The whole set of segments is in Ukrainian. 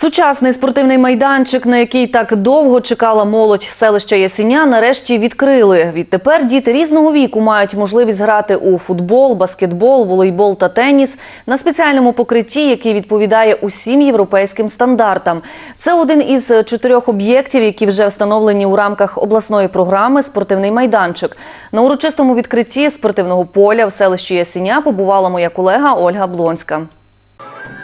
Сучасний спортивний майданчик, на який так довго чекала молодь селища Ясеня, нарешті відкрили. Відтепер діти різного віку мають можливість грати у футбол, баскетбол, волейбол та теніс на спеціальному покритті, який відповідає усім європейським стандартам. Це один із чотирьох об'єктів, які вже встановлені у рамках обласної програми Спортивний майданчик. На урочистому відкритті спортивного поля в селищі Ясеня побувала моя колега Ольга Блонська.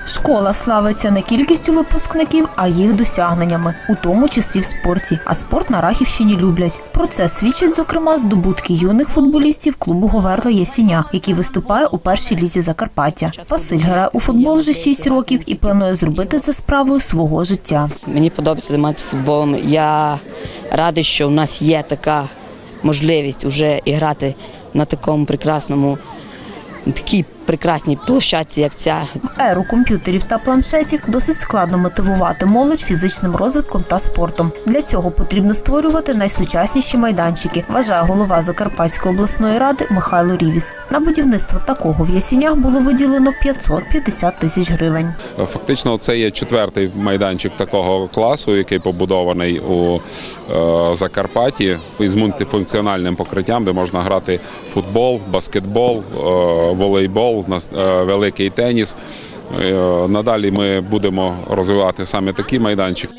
Школа славиться не кількістю випускників, а їх досягненнями, у тому числі в спорті. А спорт на Рахівщині люблять. Про це свідчать, зокрема, здобутки юних футболістів клубу Говерла Ясіня, який виступає у першій лізі Закарпаття. Василь грає у футбол вже 6 років і планує зробити це справою свого життя. Мені подобається займатися футболом. Я радий, що в нас є така можливість вже грати на такому прекрасному, такій прекрасній площадці, як ця. В еру комп'ютерів та планшетів досить складно мотивувати молодь фізичним розвитком та спортом. Для цього потрібно створювати найсучасніші майданчики, вважає голова Закарпатської обласної ради Михайло Рівіс. На будівництво такого в Ясінях було виділено 550 тисяч гривень. Фактично, це є четвертий майданчик такого класу, який побудований у е, Закарпатті із мультифункціональним покриттям, де можна грати футбол, баскетбол, е, волейбол, е, великий теніс. Е, Надалі ми будемо розвивати саме такі майданчики.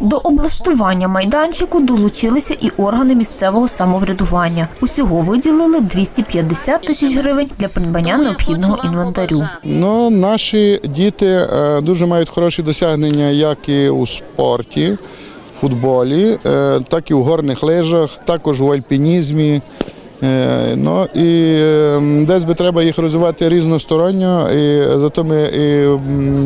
До облаштування майданчику долучилися і органи місцевого самоврядування. Усього виділили 250 тисяч гривень для придбання необхідного інвентарю. Ну, наші діти е, дуже мають хороші досягнення як і у спорті, футболі, так і у горних лижах, також у альпінізмі. Е, Ну і е, десь би треба їх розвивати різносторонньо, і зато ми і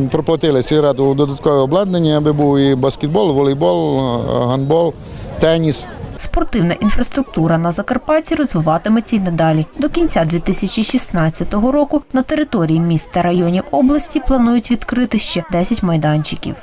проплатили сільраду додаткове обладнання, аби був і баскетбол, волейбол, е, гандбол, теніс. Спортивна інфраструктура на Закарпатті розвиватиметься й надалі. До кінця 2016 року на території міст та районів області планують відкрити ще 10 майданчиків.